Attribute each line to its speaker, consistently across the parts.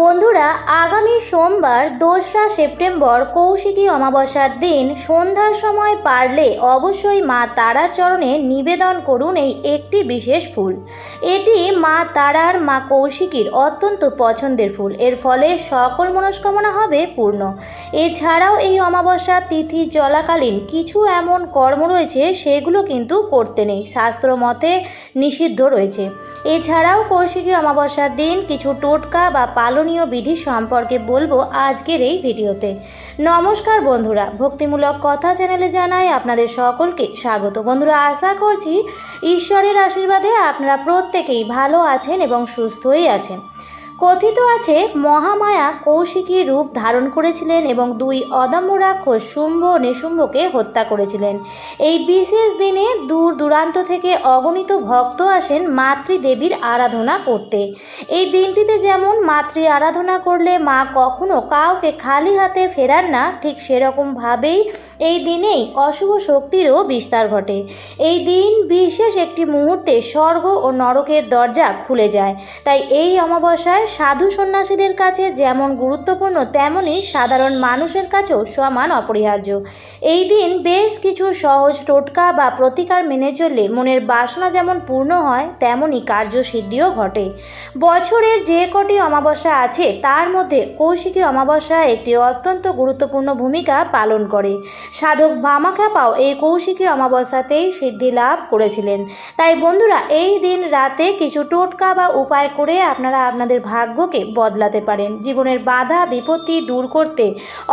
Speaker 1: বন্ধুরা, আগামী সোমবার দোসরা সেপ্টেম্বর কৌশিকী অমাবস্যার দিন সন্ধ্যার সময় পারলে অবশ্যই মা তারার চরণে নিবেদন করুন এই একটি বিশেষ ফুল। এটি মা তারার মা কৌশিকীর অত্যন্ত পছন্দের ফুল। এর ফলে সকল মনস্কামনা হবে পূর্ণ। এছাড়াও এই অমাবস্যা তিথি চলাকালীন কিছু এমন কর্ম রয়েছে, সেগুলো কিন্তু করতে নেই। শাস্ত্র মতে নিষিদ্ধ রয়েছে। এছাড়াও কৌশিকী অমাবস্যার দিন কিছু টোটকা বা পালনীয় বিধি সম্পর্কে বলব আজকের এই ভিডিওতে। নমস্কার বন্ধুরা, ভক্তিমূলক কথা চ্যানেলে জানাই আপনাদের সকলকে স্বাগত। বন্ধুরা, আশা করছি ঈশ্বরের আশীর্বাদে আপনারা প্রত্যেকেই ভালো আছেন এবং সুস্থই আছেন। কথিত আছে, মহামায়া কৌশিকী রূপ ধারণ করেছিলেন এবং দুই অদম্য রাক্ষস শুম্ভ নিশুম্ভকে হত্যা করেছিলেন। এই বিশেষ দিনে দূর দূরান্ত থেকে অগণিত ভক্ত আসেন মাতৃদেবীর আরাধনা করতে। এই দিনটিতে যেমন মাতৃ আরাধনা করলে মা কখনো কাউকে খালি হাতে ফেরান না, ঠিক সেরকমভাবেই এই দিনেই অশুভ শক্তিরও বিস্তার ঘটে। এই দিন বিশেষ একটি মুহূর্তে স্বর্গ ও নরকের দরজা খুলে যায়, তাই এই অমাবস্যায় সাধু সন্ন্যাসীদের কাছে যেমন গুরুত্বপূর্ণ তেমনই সাধারণ মানুষের কাছেও সমান অপরিহার্য। এই দিন বেশ কিছু সহজ টোটকা বা প্রতিকার মেনে চললে মনের বাসনা যেমন পূর্ণ হয় তেমনই কার্যসিদ্ধিও ঘটে। বছরের যে কটি অমাবস্যা আছে, তার মধ্যে কৌশিকী অমাবস্যা একটি অত্যন্ত গুরুত্বপূর্ণ ভূমিকা পালন করে। সাধক ভামাখ্যাপাও এই কৌশিকী অমাবস্যাতেই সিদ্ধি লাভ করেছিলেন। তাই বন্ধুরা, এই দিন রাতে কিছু টোটকা বা উপায় করে আপনারা আপনাদের ভাগ্যকে বদলাতে পারেন। জীবনের বাধা, বিপত্তি দূর করতে,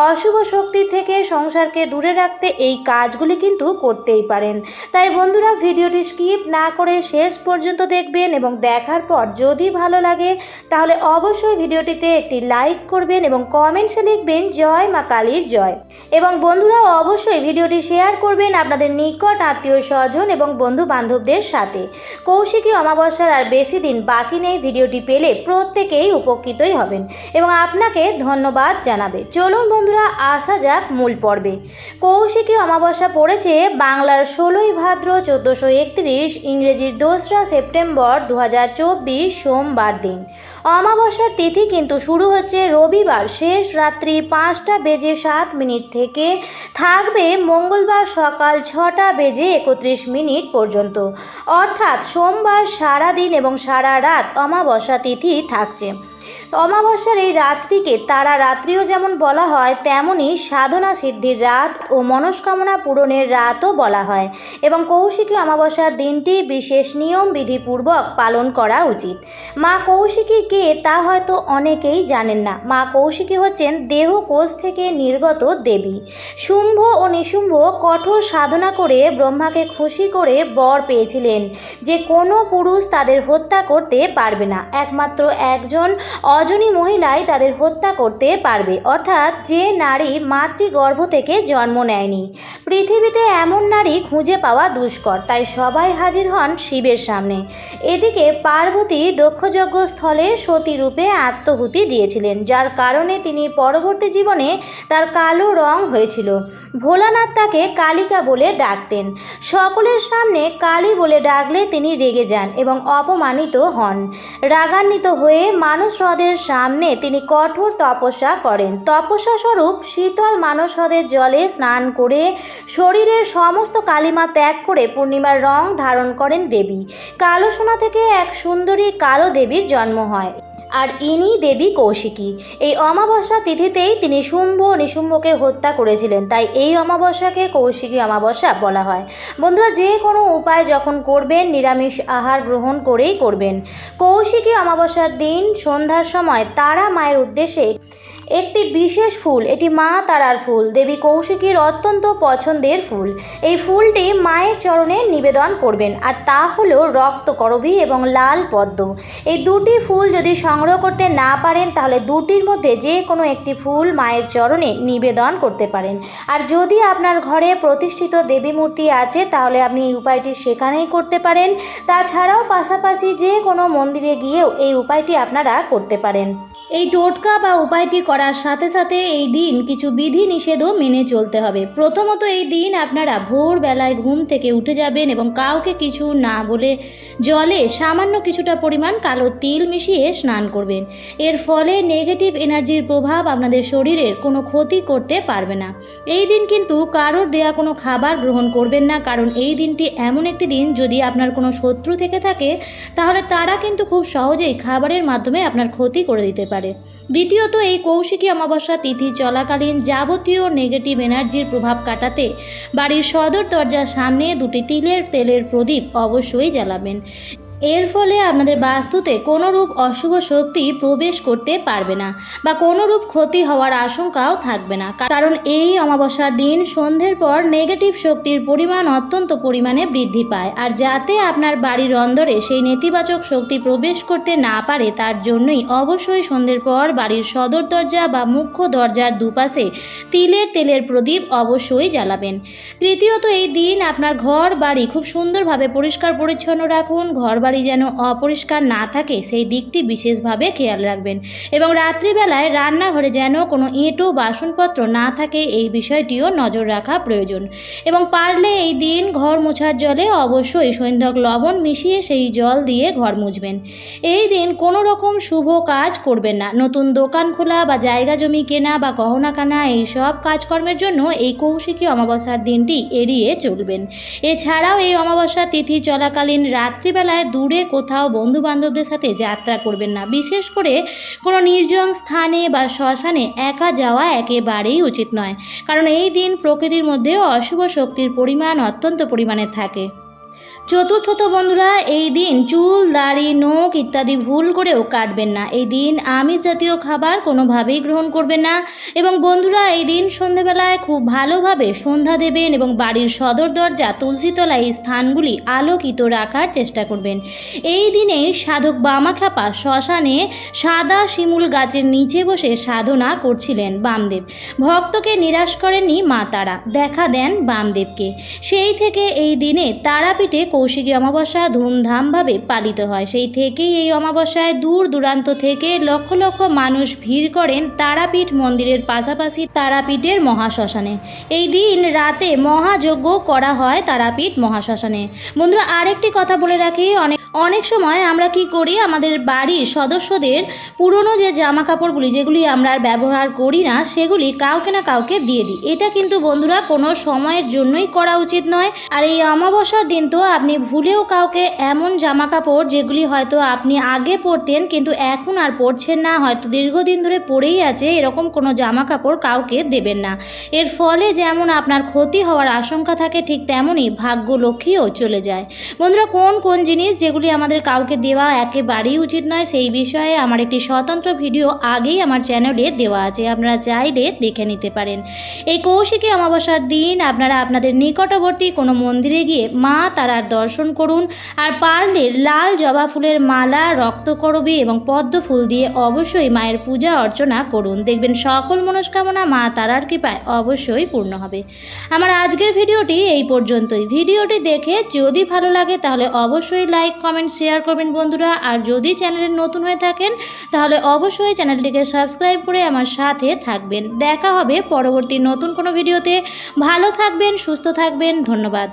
Speaker 1: অশুভ শক্তি থেকে সংসারকে দূরে রাখতে এই কাজগুলি কিন্তু করতেই পারেন। তাই বন্ধুরা, ভিডিওটি স্কিপ না করে শেষ পর্যন্ত দেখবেন এবং দেখার পর যদি ভালো লাগে, তাহলে অবশ্যই ভিডিওটিতে একটি লাইক করবেন এবং কমেন্টসে লিখবেন, জয় মা কালীর জয়। এবং বন্ধুরা অবশ্যই ভিডিওটি শেয়ার করবেন আপনাদের নিকট আত্মীয় স্বজন এবং বন্ধু বান্ধবদের সাথে। কৌশিকী অমাবস্যার আর বেশি দিন বাকি নেই, ভিডিওটি পেলে প্রত্যেকেই উপকৃতই হবেন এবং আপনাকে ধন্যবাদ জানাবে। চলুন বন্ধুরা, আসা যাক মূল পর্বে। কৌশিকী অমাবস্যা পড়েছে বাংলার ষোলোই ভাদ্র চোদ্দোশো একত্রিশ ইংরেজির দোসরা সেপ্টেম্বর দু হাজার চব্বিশ সোমবার দিন। অমাবস্যার তিথি কিন্তু শুরু হচ্ছে রবিবার, শেষ রাত্রি পাঁচটা বেজে সাত মিনিট থেকে। থাকবে মঙ্গলবার সকাল ছটা বেজে একত্রিশ মিনিট পর্যন্ত। অর্থাৎ সোমবার সারা দিন এবং সারা রাত অমাবস্যা তিথি থাকছে। тем, অমাবস্যার এই রাত্রিকে তারা রাত্রিও যেমন বলা হয় তেমনই সাধনা সিদ্ধির রাত ও মনস্কামনা পূরণের রাতও বলা হয়। এবং কৌশিকী অমাবস্যার দিনটি বিশেষ নিয়ম বিধিপূর্বক পালন করা উচিত। মা কৌশিকী কে তা হয়তো অনেকেই জানেন না। মা কৌশিকী হচ্ছেন দেহ কোষ থেকে নির্গত দেবী। শুম্ভ ও নিশুম্ভ কঠোর সাধনা করে ব্রহ্মাকে খুশি করে বর পেয়েছিলেন। যে কোনো পুরুষ তাদের হত্যা করতে পারবে না। একমাত্র একজন অজনী মহিলাই তাদের হত্যা করতে পারবে। অর্থাৎ যে নারী মাতৃগর্ভ থেকে জন্ম নেয়নি। পৃথিবীতে এমন নারী খুঁজে পাওয়া দুষ্কর, তাই সবাই হাজির হন শিবের সামনে। এদিকে পার্বতী দক্ষযজ্ঞ স্থলে সতী রূপে আত্মহুতি দিয়েছিলেন, যার কারণে তিনি পরবর্তী জীবনে তার কালো রং হয়েছিল। ভোলানাথ তাকে কালিকা বলে ডাকতেন। সকলের সামনে কালী বলে ডাকলে তিনি রেগে যান এবং অপমানিত হন। রাগান্বিত হয়ে মানস হ্রদের সামনে তিনি কঠোর তপস্যা করেন। তপস্যা স্বরূপ শীতল মানস হ্রদের জলে স্নান করে শরীরের সমস্ত কালিমা ত্যাগ করে পূর্ণিমার রং ধারণ করেন দেবী। কালো সোনা থেকে এক সুন্দরী কালো দেবীর জন্ম হয়। আর ইনি দেবী কৌশিকী। এই অমাবস্যা তিথিতেই তিনি শুম্ভ নিশুম্ভকে হত্যা করেছিলেন। তাই এই অমাবস্যাকে কৌশিকী অমাবস্যা বলা হয়। বন্ধুরা, যে কোনো উপায় যখন করবেন, নিরামিষ আহার গ্রহণ করেই করবেন। কৌশিকী অমাবস্যার দিন, সন্ধ্যার সময় তারা মায়ের উদ্দেশ্যে একটি বিশেষ ফুল, এটি মা তারার ফুল। দেবী কৌশিকীর অত্যন্ত পছন্দের ফুল। এই ফুলটি মায়ের চরণে নিবেদন করবেন। আর তা হলো রক্তকরবী এবং লাল পদ্ম। এই দুটি ফুল যদি সংগ্রহ করতে না পারেন, তাহলে দুটির মধ্যে যে কোনো একটি ফুল মায়ের চরণে নিবেদন করতে পারেন। আর যদি আপনার ঘরে প্রতিষ্ঠিত দেবী মূর্তি আছে, তাহলে আপনি এই উপায়টি সেখানেই করতে পারেন। তাছাড়াও পাশাপাশি যে কোনো মন্দিরে গিয়েও এই উপায়টি আপনারা করতে পারেন। এই টোটকা বা উপায়টি করার সাথে সাথে এই দিন কিছু বিধি নিষেধও মেনে চলতে হবে। প্রথমত এই দিন আপনারা ভোরবেলায় ঘুম থেকে উঠে যাবেন এবং কাউকে কিছু না বলে জলে সামান্য কিছুটা পরিমাণ কালো তিল মিশিয়ে স্নান করবেন। এর ফলে নেগেটিভ এনার্জির প্রভাব আপনাদের শরীরের কোনো ক্ষতি করতে পারবে না। এই দিন কিন্তু কারোর দেয়া কোনো খাবার গ্রহণ করবেন না, কারণ এই দিনটি এমন একটি দিন যদি আপনার কোনো শত্রু থেকে থাকে, তাহলে তারা কিন্তু খুব সহজেই খাবারের মাধ্যমে আপনার ক্ষতি করে দিতে পারে। দ্বিতীয়ত, এই কৌশিকী অমাবস্যা তিথি চলাকালীন যাবতীয় নেগেটিভ এনার্জির প্রভাব কাটাতে বাড়ির সদর দরজার সামনে দুটি তিলের তেলের প্রদীপ অবশ্যই জ্বালাবেন। এর ফলে আপনাদের বাস্তুতে কোনোরূপ অশুভ শক্তি প্রবেশ করতে পারবে না বা কোনোরূপ ক্ষতি হওয়ার আশঙ্কাও থাকবে না। কারণ এই অমাবস্যার দিন সন্ধ্যের পর নেগেটিভ শক্তির পরিমাণ অত্যন্ত পরিমাণে বৃদ্ধি পায়। আর যাতে আপনার বাড়ির অন্দরে সেই নেতিবাচক শক্তি প্রবেশ করতে না পারে, তার জন্যই অবশ্যই সন্ধ্যের পর বাড়ির সদর দরজা বা মুখ্য দরজার দুপাশে তিলের তেলের প্রদীপ অবশ্যই জ্বালাবেন। তৃতীয়ত, এই দিন আপনার ঘর বাড়ি খুব সুন্দরভাবে পরিষ্কার পরিচ্ছন্ন রাখুন ঘর বাড়ি যেন অপরিষ্কার না থাকে, সেই দিকটি বিশেষভাবে খেয়াল রাখবেন। এবং রাত্রিবেলায় রান্নাঘরে যেন কোনো এঁটো বাসনপত্র না থাকে, এই বিষয়টিও নজর রাখা প্রয়োজন। এবং পারলে এই দিন ঘর মোছার জলে অবশ্যই সৈন্ধক লবণ মিশিয়ে সেই জল দিয়ে ঘর মুছবেন। এই দিন কোনো রকম শুভ কাজ করবেন না। নতুন দোকান খোলা বা জায়গা জমি কেনা বা গহনা কানা, এই সব কাজকর্মের জন্য এই কৌশিকী অমাবস্যার দিনটি এড়িয়ে চলবেন। এছাড়াও এই অমাবস্যা তিথি চলাকালীন রাত্রিবেলায় দূরে কোথাও বন্ধু বান্ধবদের সাথে যাত্রা করবেন না। বিশেষ করে কোনো নির্জন স্থানে বা শ্মশানে একা যাওয়া একেবারেই উচিত নয়। কারণ এই দিন প্রকৃতির মধ্যে অশুভ শক্তির পরিমাণ অত্যন্ত পরিমাণে থাকে। চতুর্থত বন্ধুরা, এই দিন চুল, দাড়ি, নখ ইত্যাদি ভুল করেও কাটবেন না। এই দিন আমিষ জাতীয় খাবার কোনোভাবেই গ্রহণ করবেন না। এবং বন্ধুরা, এই দিন সন্ধেবেলায় খুব ভালোভাবে সন্ধ্যা দেবেন এবং বাড়ির সদর দরজা তুলসীতলা এই স্থানগুলি আলোকিত রাখার চেষ্টা করবেন। এই দিনে সাধক বামাখ্যাপা শ্মশানে সাদা শিমুল গাছের নিচে বসে সাধনা করছিলেন বামদেব। ভক্তকে নিরাশ করেননি মা তারা, দেখা দেন বামদেবকে। সেই থেকে এই দিনে তারাপীঠে কৌশিকী অমাবস্যা ধুমধামভাবে পালিত হয়। সেই থেকেই এই অমাবস্যায় দূর দূরান্ত থেকে লক্ষ লক্ষ মানুষ ভিড় করেন তারাপীঠ মন্দিরের পাশাপাশি তারাপীঠের মহাশ্মশানে। এই দিন রাতে মহাযজ্ঞ করা হয় তারাপীঠ মহাশ্মশানে। বন্ধুরা, আরেকটি কথা বলে রাখি, অনেক অনেক সময় আমরা কি করি, আমাদের বাড়ির সদস্যদের পুরনো যে জামা কাপড়গুলি যেগুলি আমরা আর ব্যবহার করি না, সেগুলি কাউকে না কাউকে দিয়ে দিই। এটা কিন্তু বন্ধুরা কোনো সময়ের জন্যই করা উচিত নয়। আর এই অমাবস্যার দিন তো আপনি ভুলেও কাউকে এমন জামা কাপড় যেগুলি হয়তো আপনি আগে পরতেন, কিন্তু এখন আর পরছেন না, হয়তো দীর্ঘদিন ধরে পরেই আছে, এরকম কোনো জামা কাপড় কাউকে দেবেন না। এর ফলে যেমন আপনার ক্ষতি হওয়ার আশঙ্কা থাকে, ঠিক তেমনই ভাগ্য লক্ষ্মীও চলে যায়। বন্ধুরা, কোন কোন জিনিস যেগুলি আমাদের কাউকে দেওয়া একেবারেই উচিত নয়। সেই বিষয়ে আমার একটি স্বতন্ত্র ভিডিও আগেই আমার চ্যানেলে দেওয়া আছে। আপনারা চাইলে দেখে নিতে পারেন। এই কৌশিকী অমাবস্যার দিন আপনারা আপনাদের নিকটবর্তী কোনো মন্দিরে গিয়ে মা তারার দর্শন করুন আর পারলে লাল জবা ফুলের মালা রক্তকরবী এবং পদ্ম ফুল দিয়ে অবশ্যই মায়ের পূজা অর্চনা করুন। দেখবেন সকল মনস্কামনা মা তারার কৃপায় অবশ্যই পূর্ণ হবে। আমার আজকের ভিডিওটি এই পর্যন্তই। ভিডিওটি দেখে যদি ভালো লাগে তাহলে অবশ্যই লাইক কমেন্ট শেয়ার করবেন বন্ধুরা। আর যদি চ্যানেলে নতুন হয়ে থাকেন, তাহলে অবশ্যই চ্যানেলটিকে সাবস্ক্রাইব করে আমার সাথে থাকবেন। দেখা হবে পরবর্তী নতুন কোনো ভিডিওতে ভালো থাকবেন, সুস্থ থাকবেন, ধন্যবাদ।